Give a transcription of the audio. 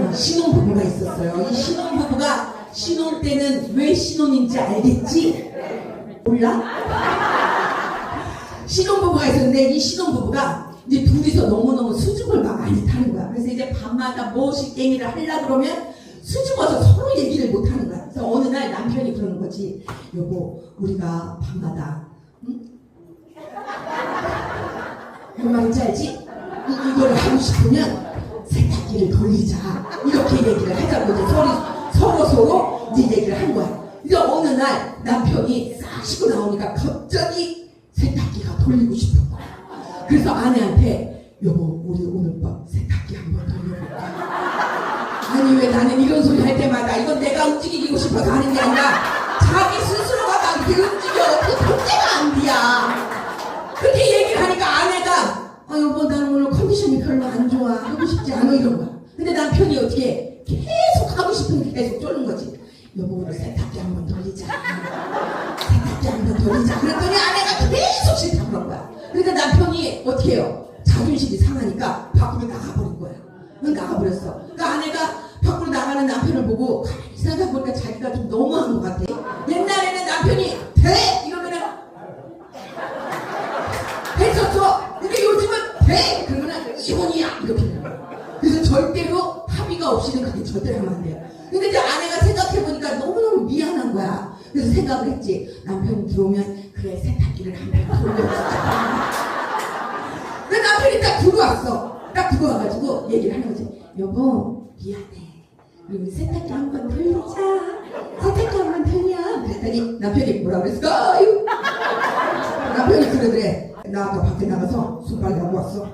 어, 신혼 부부가 있었어요. 이 신혼 부부가 신혼 때는 왜 신혼인지 알겠지? 몰라? 신혼 부부가 있었는데 이 신혼 부부가 이제 둘이서 너무너무 수줍을 막 많이 타는 거야. 그래서 이제 밤마다 깽이를 하려 그러면 수줍어서 서로 얘기를 못 하는 거야. 그래서 어느 날 남편이 그러는 거지. 여보, 우리가 밤마다, 응? 뭔 말인지 알지? 이, 이거를 하고 싶으면 세탁기를 돌리자. 이렇게 얘기를 하자고 이제 서로, 서로 서로 이제 얘기를 한 거야. 이제 어느 날 남편이 싹 쉬고 나오니까 갑자기 세탁기가 돌리고 싶은 거야. 그래서 아내한테 여보 우리 오늘 밤 세탁기 한번 돌려볼까? 아니 왜 나는 이런 소리 할 때마다 이건 내가 움직이고 싶어서 하는 게 아니라 별로 안 좋아 하고 싶지 않아 이런 거야 근데 남편이 어떻게 계속 하고 싶은 게 계속 쫄는 거지. 여보 우리 세탁기 한번 돌리자. 세탁기 한번 돌리자. 그랬더니 아내가 계속 싫다 그런 거야. 그러니까 남편이 어떻게 해요? 자존심이 상하니까 밖으로 나가버린 거야. 응, 나가버렸어. 그러니까 아내가 밖으로 나가는 남편을 보고 가만히 생각해 보니까 자기가 좀 너무한 것 같아. 옛날에는 남편이 돼! 이러면은 했었어. 근데 요즘은 돼. 거야. 그래서 절대로 합의가 없이는 그게 절대로 하면 안 돼요. 근데 이제 아내가 생각해보니까 너무너무 미안한 거야. 그래서 생각을 했지. 남편이 들어오면 그래 세탁기를 한 번 돌려주자. 근데 남편이 딱 들어왔어. 딱 들어와가지고 얘기를 하는 거지. 여보 미안해. 우리 세탁기 한 번 돌리자. 세탁기 한 번 돌려. 그랬더니 남편이 뭐라 그랬을까요? 남편이 그러더래. 나 아까 밖에 나가서 손빨래 하고 왔어.